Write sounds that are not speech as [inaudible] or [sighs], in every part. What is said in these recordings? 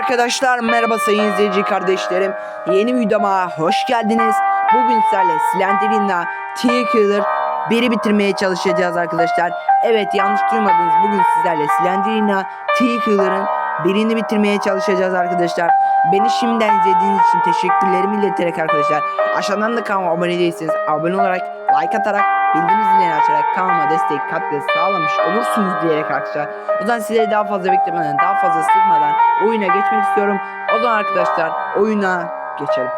arkadaşlar, merhaba sayın izleyici kardeşlerim. Yeni videoma hoş geldiniz. Bugün sizlerle Slenderina T-Killer 1'i bitirmeye çalışacağız arkadaşlar. Evet yanlış duymadınız. Bugün sizlerle Slenderina T-Killer'ın birini bitirmeye çalışacağız arkadaşlar. Beni şimdiden izlediğiniz için teşekkürlerimi ileterek arkadaşlar. Aşağıdan da kanalıma abone değilseniz abone olarak, like atarak, bildirim zilini açarak kanalıma destek katkı sağlamış olursunuz diyerek arkadaşlar. O zaman sizleri daha fazla beklemeden, daha fazla sıkmadan oyuna geçmek istiyorum. O zaman arkadaşlar oyuna geçelim.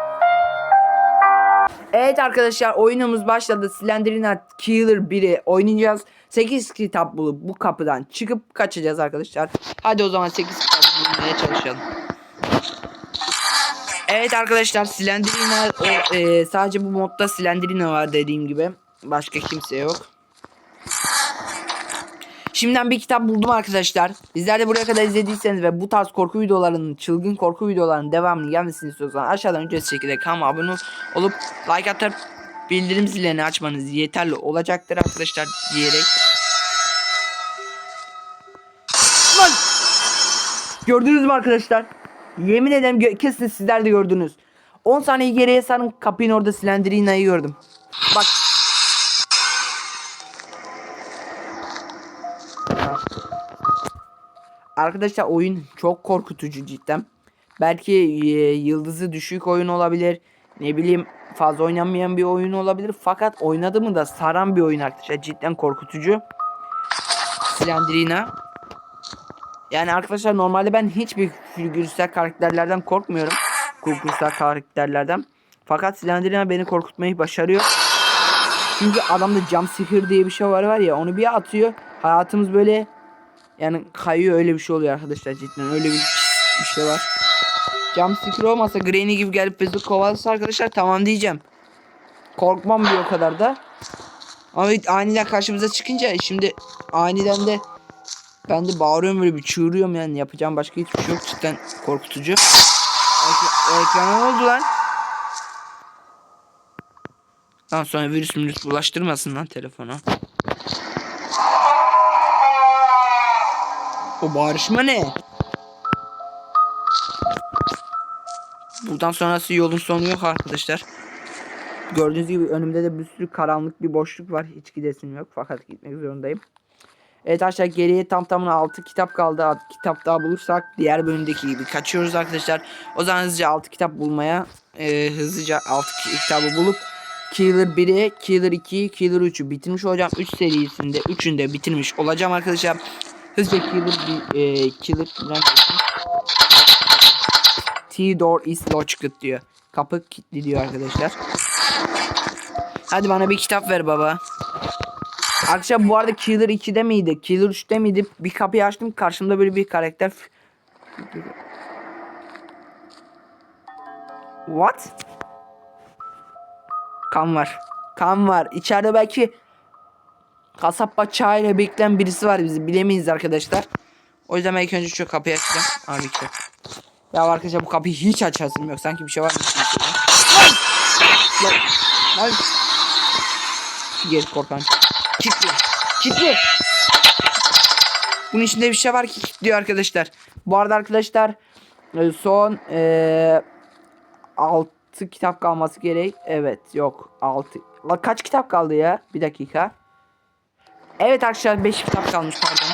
Evet arkadaşlar oyunumuz başladı. Slenderina Killer 1'i oynayacağız. 8 kitap bulup bu kapıdan çıkıp kaçacağız arkadaşlar. Hadi o zaman 8 kitap bulmaya çalışalım. Evet arkadaşlar Slenderina o, e, sadece bu modda Slenderina var dediğim gibi. Başka kimse yok. Şimdiden bir kitap buldum arkadaşlar. Bizler de buraya kadar izlediyseniz ve bu tarz korku videolarının, çılgın korku videolarının devamını gelmesini istiyorsanız aşağıdan ücretsiz şekilde kanalıma abone olup like atıp bildirim zilini açmanız yeterli olacaktır arkadaşlar diyerek. Lan! Gördünüz mü arkadaşlar? Yemin ederim kesin sizler de gördünüz. 10 saniye geriye sarın kapının orada Slenderina'yı gördüm. Bak. Arkadaşlar oyun çok korkutucu cidden. Belki e, yıldızı düşük oyun olabilir. Ne bileyim fazla oynanmayan bir oyun olabilir. Fakat oynadı mı da saran bir oyun arkadaşlar. Cidden korkutucu. Slendrina. Yani arkadaşlar normalde ben hiçbir figürsel karakterlerden korkmuyorum. Kurgusal karakterlerden. Fakat Slendrina beni korkutmayı başarıyor. Çünkü adamda jump scare diye bir şey var var ya onu bir atıyor. Hayatımız böyle yani kayıyor öyle bir şey oluyor arkadaşlar cidden öyle bir bir şey var. Jump scare olmasa Granny gibi gelip bizi kovalasa arkadaşlar tamam diyeceğim. Korkmam bir o kadar da. Ama aniden karşımıza çıkınca şimdi aniden de ben de bağırıyorum böyle bir çığırıyorum yani yapacağım başka hiçbir şey yok cidden korkutucu. Ekrana ne oldu lan? Daha sonra virüs virüs bulaştırmasın lan telefona. O bağırışma ne? Buradan sonrası yolun sonu yok arkadaşlar. Gördüğünüz gibi önümde de bir sürü karanlık bir boşluk var. Hiç gidesim yok fakat gitmek zorundayım. Evet arkadaşlar geriye tam tamına 6 kitap kaldı. 6 kitap daha bulursak diğer bölümdeki gibi kaçıyoruz arkadaşlar. O zaman hızlıca 6 kitap bulmaya e, hızlıca 6 kitabı bulup Killer 1'i, Killer 2'yi, Killer 3'ü bitirmiş olacağım. 3 serisinde 3'ünü de bitirmiş olacağım arkadaşlar. Hızlıca Killer bir e, Killer T-door is locked diyor. Kapı kilitli diyor arkadaşlar. Hadi bana bir kitap ver baba. Arkadaşlar bu arada Killer 2'de miydi? Killer 3'te miydi? Bir kapıyı açtım karşımda böyle bir karakter. What? Kan var. Kan var. İçeride belki kasap bıçağıyla bekleyen birisi var bizi bilemeyiz arkadaşlar. O yüzden ilk önce şu kapıyı açacağım. Abi ki. Ya arkadaşlar bu kapıyı hiç açasım yok. Sanki bir şey var? Lan! Lan! Geri korkan. Kilitli. Kilitli. Bunun içinde bir şey var ki kilitliyor arkadaşlar. Bu arada arkadaşlar e, son e, 6 kitap kalması gerek. Evet yok 6. Kaç kitap kaldı ya? Bir dakika. Evet arkadaşlar 5 kitap kalmış pardon.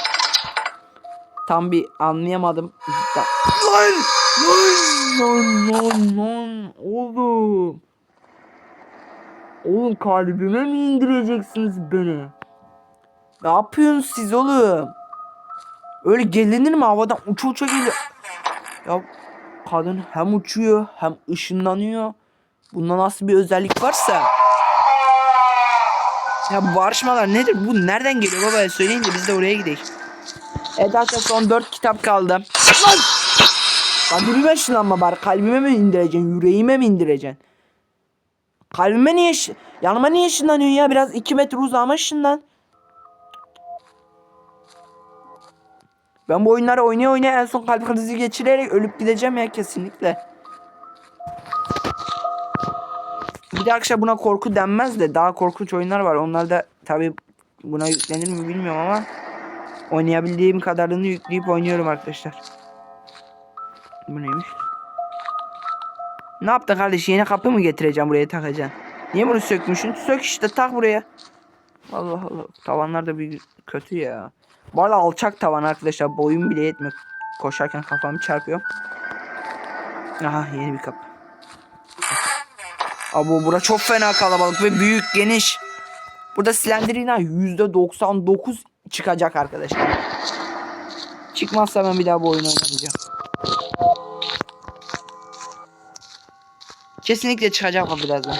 Tam bir anlayamadım. Cidden. Lan! Lan! Lan! Lan! Oğlum. Oğlum kalbime mi indireceksiniz beni? Ne yapıyorsunuz siz oğlum? Öyle gelinir mi havadan uça uça geliyor. Ya kadın hem uçuyor hem ışınlanıyor. Bunda nasıl bir özellik varsa. Ya bu bağırışmalar nedir? Bu nereden geliyor baba? Söyleyin de biz de oraya gidelim. Evet arkadaşlar son 4 kitap kaldı. Lan! Kalbime ışınlanma bari. Kalbime mi indireceksin? Yüreğime mi indireceksin? Kalbime niye yanıma niye ışınlanıyorsun ya? Biraz 2 metre uzağıma ışınlan. Ben bu oyunları oynaya oynaya en son kalp krizi geçirerek ölüp gideceğim ya kesinlikle. Bir de arkadaşlar buna korku denmez de daha korkunç oyunlar var. Onlar da tabi buna yüklenir mi bilmiyorum ama oynayabildiğim kadarını yükleyip oynuyorum arkadaşlar. Bu neymiş? Ne yaptın kardeş? Yeni kapı mı getireceğim buraya takacaksın? Niye bunu sökmüşsün? Sök işte tak buraya. Allah Allah. Tavanlar da bir kötü ya. Bu arada alçak tavan arkadaşlar. Boyum bile yetmiyor. Koşarken kafamı çarpıyor. Aha yeni bir kapı. Abo bura çok fena kalabalık ve büyük geniş. Burada Slenderina %99 çıkacak arkadaşlar. Çıkmazsa ben bir daha bu oyunu oynamayacağım. Kesinlikle çıkacak o birazdan.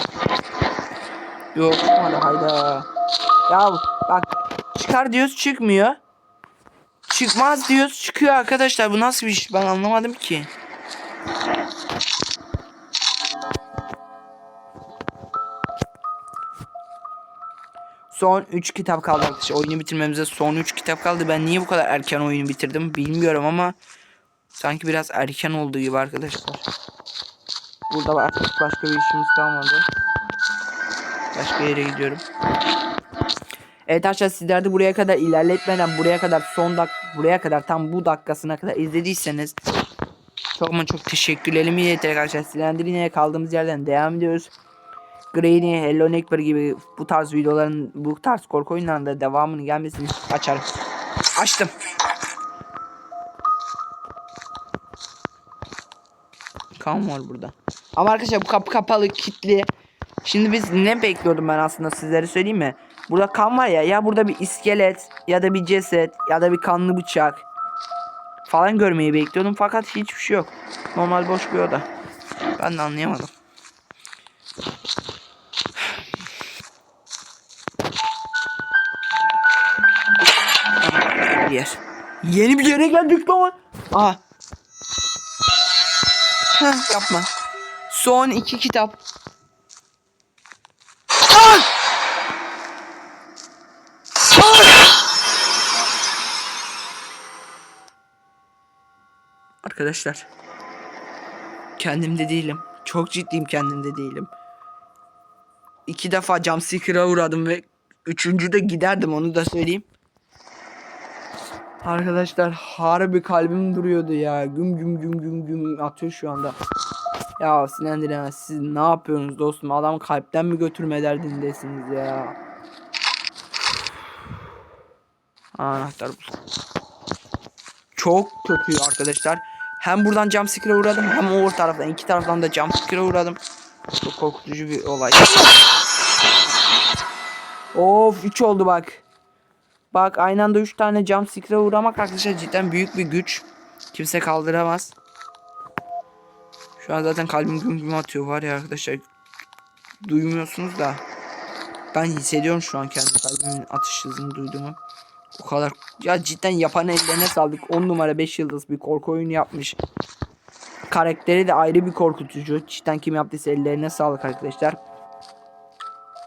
Yok çıkmadı hayda. Ya bak çıkar diyoruz çıkmıyor. Çıkmaz diyoruz çıkıyor arkadaşlar. Bu nasıl bir iş ben anlamadım ki. Son 3 kitap kaldı arkadaşlar. Oyunu bitirmemize son 3 kitap kaldı. Ben niye bu kadar erken oyunu bitirdim bilmiyorum ama sanki biraz erken olduğu gibi arkadaşlar. Burada artık başka bir işimiz kalmadı. Başka yere gidiyorum. Evet arkadaşlar sizler de buraya kadar ilerletmeden buraya kadar son dak buraya kadar tam bu dakikasına kadar izlediyseniz çok ama çok teşekkürlerimi ileterek arkadaşlar Slender'ine kaldığımız yerden devam ediyoruz. Granny, Hello Neighbor gibi bu tarz videoların bu tarz korku oyunlarında devamını gelmesini açarım. Açtım. Kan var burada. Ama arkadaşlar bu kapı kapalı kilitli. Şimdi biz ne bekliyordum ben aslında sizlere söyleyeyim mi? Burada kan var ya ya burada bir iskelet ya da bir ceset ya da bir kanlı bıçak falan görmeyi bekliyordum fakat hiçbir şey yok. Normal boş bir oda. Ben de anlayamadım. Bir yer. Yeni bir yere geldik lan. Aha. Heh, yapma. Son iki kitap. Arkadaşlar. Kendimde değilim. Çok ciddiyim kendimde değilim. İki defa jumpscare'a uğradım ve üçüncüde giderdim onu da söyleyeyim. Arkadaşlar harbi kalbim duruyordu ya. Güm güm güm güm güm atıyor şu anda. Ya sinirlendiren siz ne yapıyorsunuz dostum? Adam kalpten mi götürme derdindesiniz ya? [sighs] Anahtar bul. Çok kötü arkadaşlar. Hem buradan jumpscare'a uğradım hem o taraftan iki taraftan da jumpscare'a uğradım. Çok korkutucu bir olay. Of 3 oldu bak. Bak aynı anda 3 tane jump scare'a uğramak arkadaşlar cidden büyük bir güç. Kimse kaldıramaz. Şu an zaten kalbim güm güm atıyor var ya arkadaşlar. Duymuyorsunuz da. Ben hissediyorum şu an kendi kalbimin atış hızını duyduğumu. O kadar. Ya cidden yapan ellerine sağlık. 10 numara 5 yıldız bir korku oyunu yapmış. Karakteri de ayrı bir korkutucu. Cidden kim yaptıysa ellerine sağlık arkadaşlar.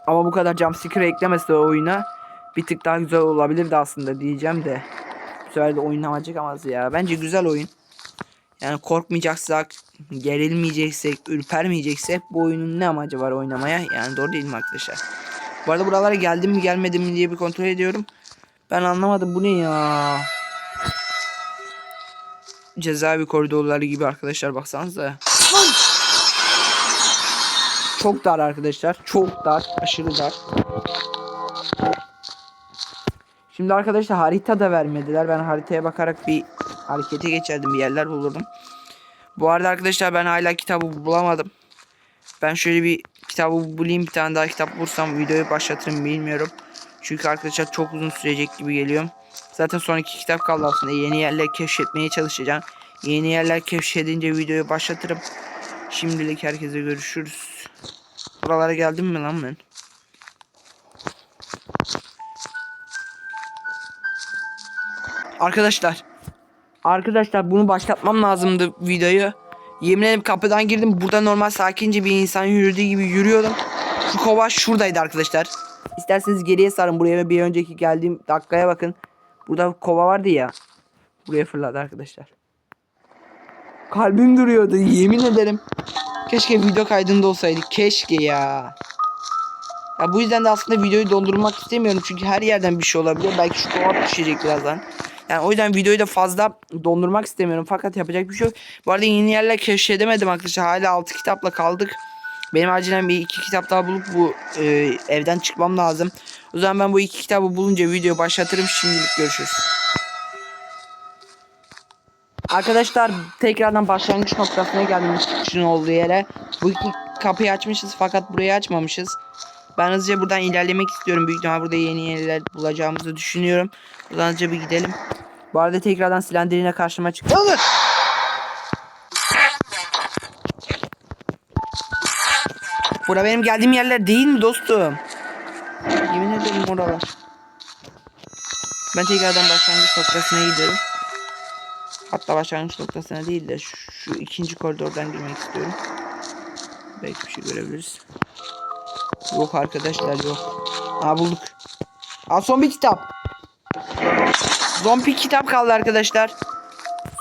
Ama bu kadar jumpscare eklemese oyuna bir tık daha güzel olabilirdi aslında diyeceğim de. Bu sefer de oyun amacı amaz ya. Bence güzel oyun. Yani korkmayacaksak, gerilmeyeceksek, ürpermeyeceksek bu oyunun ne amacı var oynamaya? Yani doğru değil mi arkadaşlar? Bu arada buralara geldim mi gelmedim mi diye bir kontrol ediyorum. Ben anlamadım bu ne ya? Cezaevi koridorları gibi arkadaşlar baksanıza. Çok dar arkadaşlar. Çok dar. Aşırı dar. Şimdi arkadaşlar harita da vermediler. Ben haritaya bakarak bir harekete geçerdim. Bir yerler bulurdum. Bu arada arkadaşlar ben hala kitabı bulamadım. Ben şöyle bir kitabı bulayım. Bir tane daha kitap bulursam videoyu başlatırım bilmiyorum. Çünkü arkadaşlar çok uzun sürecek gibi geliyor. Zaten son iki kitap kaldı aslında. Yeni yerler keşfetmeye çalışacağım. Yeni yerler keşfedince videoyu başlatırım. Şimdilik herkese görüşürüz. Buralara geldim mi lan ben? Arkadaşlar. Arkadaşlar bunu başlatmam lazımdı videoyu. Yemin ederim kapıdan girdim. Burada normal sakince bir insan yürüdüğü gibi yürüyordum. Şu kova şuradaydı arkadaşlar. İsterseniz geriye sarın buraya bir önceki geldiğim dakikaya bakın. Burada kova vardı ya. Buraya fırladı arkadaşlar. Kalbim duruyordu yemin ederim. Keşke video kaydında olsaydı. Keşke ya. Ya bu yüzden de aslında videoyu dondurmak istemiyorum. Çünkü her yerden bir şey olabilir. Belki şu kova düşecek birazdan. Yani o yüzden videoyu da fazla dondurmak istemiyorum. Fakat yapacak bir şey yok. Bu arada yeni yerler keşfedemedim arkadaşlar. Hala 6 kitapla kaldık. Benim acilen bir iki kitap daha bulup bu e, evden çıkmam lazım. O zaman ben bu iki kitabı bulunca video başlatırım. Şimdilik görüşürüz. Arkadaşlar tekrardan başlangıç noktasına geldim çıkışın olduğu yere. Bu iki kapıyı açmışız fakat burayı açmamışız. Ben hızlıca buradan ilerlemek istiyorum. Büyük ihtimal burada yeni yerler bulacağımızı düşünüyorum. Buradan hızlıca bir gidelim. Bu arada tekrardan silendirine karşıma çıktı. Olur. Bura benim geldiğim yerler değil mi dostum? Yemin ederim oralar. Ben tekrardan başlangıç noktasına giderim. Hatta başlangıç noktasına değil de şu, şu ikinci koridordan girmek istiyorum. Belki bir şey görebiliriz. Yok arkadaşlar yok. Aa bulduk. Aa son bir kitap. Son bir kitap kaldı arkadaşlar.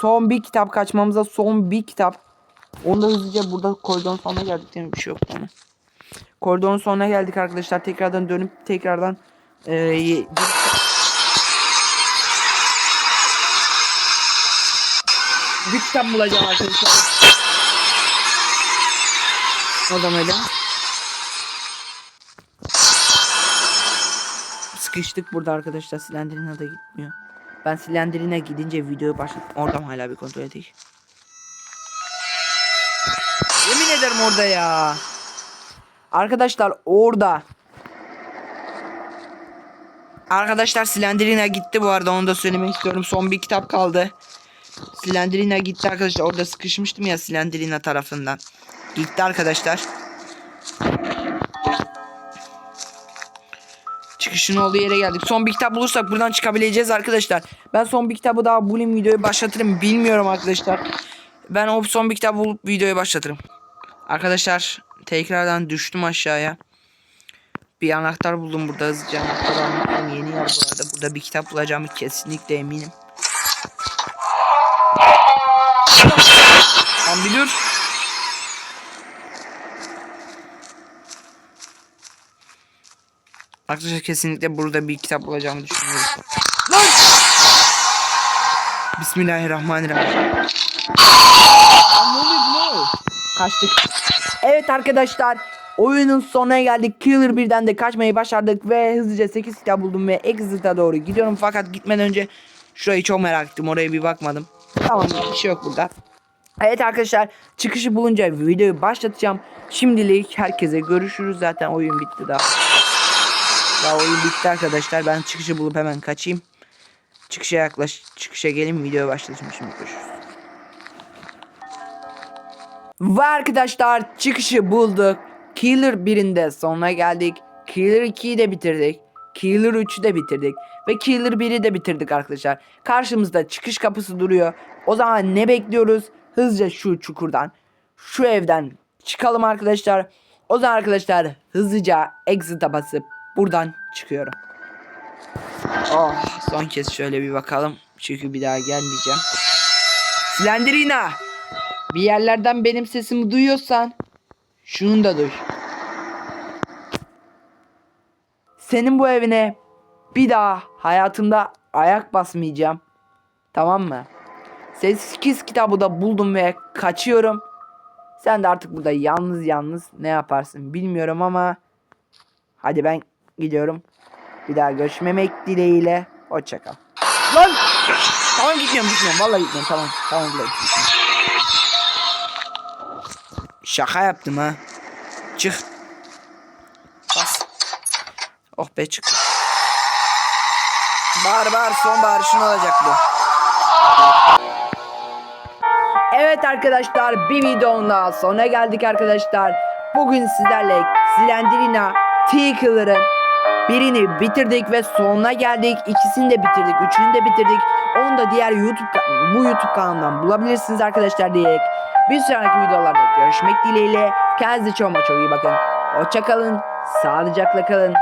Son bir kitap kaçmamıza son bir kitap. Onu da hızlıca burada koridorun sonuna geldik değil mi? Bir şey yok tamam. Koridorun sonuna geldik arkadaşlar. Tekrardan dönüp tekrardan e, ye- bir kitap bulacağım arkadaşlar. O zaman öyle. Sıkıştık burada arkadaşlar. Silendirine de gitmiyor. Ben silendirine gidince videoyu başlat. Oradan hala bir kontrol edeyim. Yemin ederim orada ya. Arkadaşlar orada. Arkadaşlar Slenderina gitti bu arada onu da söylemek istiyorum. Son bir kitap kaldı. Slenderina gitti arkadaşlar. Orada sıkışmıştım ya Slenderina tarafından. Gitti arkadaşlar. Çıkışın olduğu yere geldik. Son bir kitap bulursak buradan çıkabileceğiz arkadaşlar. Ben son bir kitabı daha bulayım videoyu başlatırım. Bilmiyorum arkadaşlar. Ben o son bir kitap bulup videoyu başlatırım. Arkadaşlar tekrardan düştüm aşağıya. Bir anahtar buldum burada hızlıca anahtar. Yeni yer bu arada. Burada bir kitap bulacağımı kesinlikle eminim. Lan bir dur. Arkadaşlar kesinlikle burada bir kitap bulacağımı düşünüyorum. Lan! Bismillahirrahmanirrahim. Lan ne oluyor bu ne oluyor? Kaçtık. Evet arkadaşlar oyunun sonuna geldik. Killer 1'den de kaçmayı başardık ve hızlıca 8 kitap buldum ve Exit'a doğru gidiyorum. Fakat gitmeden önce şurayı çok merak ettim. Oraya bir bakmadım. Tamam bir şey yok burada. Evet arkadaşlar çıkışı bulunca videoyu başlatacağım. Şimdilik herkese görüşürüz. Zaten oyun bitti daha. Daha oyun bitti arkadaşlar. Ben çıkışı bulup hemen kaçayım. Çıkışa yaklaş. Çıkışa gelin video başlatayım şimdi görüşürüz. Ve arkadaşlar çıkışı bulduk. Killer 1'inde sonuna geldik. Killer 2'yi de bitirdik. Killer 3'ü de bitirdik. Ve Killer 1'i de bitirdik arkadaşlar. Karşımızda çıkış kapısı duruyor. O zaman ne bekliyoruz? Hızlıca şu çukurdan, şu evden çıkalım arkadaşlar. O zaman arkadaşlar hızlıca exit'a basıp buradan çıkıyorum. Oh son kez şöyle bir bakalım. Çünkü bir daha gelmeyeceğim. Slenderina! Bir yerlerden benim sesimi duyuyorsan şunu da duy. Senin bu evine bir daha hayatımda ayak basmayacağım. Tamam mı? Sessiz kitabı da buldum ve kaçıyorum. Sen de artık burada yalnız yalnız ne yaparsın bilmiyorum ama hadi ben gidiyorum. Bir daha görüşmemek dileğiyle. Hoşça kal. Lan! Tamam gitmiyorum gitmiyorum. Vallahi gitmiyorum. Tamam. Tamam bile. Şaka yaptım ha. Çık. Bas. Oh be çık. Bağır bağır son bağırışın olacak bu. Evet arkadaşlar bir videonun daha sonuna geldik arkadaşlar. Bugün sizlerle Slendrina T-Killer'ın birini bitirdik ve sonuna geldik. İkisini de bitirdik. Üçünü de bitirdik. Onu da diğer YouTube bu YouTube kanalından bulabilirsiniz arkadaşlar diyerek. Bir sonraki videolarda görüşmek dileğiyle. Kendinize çok çok iyi bakın. Hoşçakalın. Sağlıcakla kalın.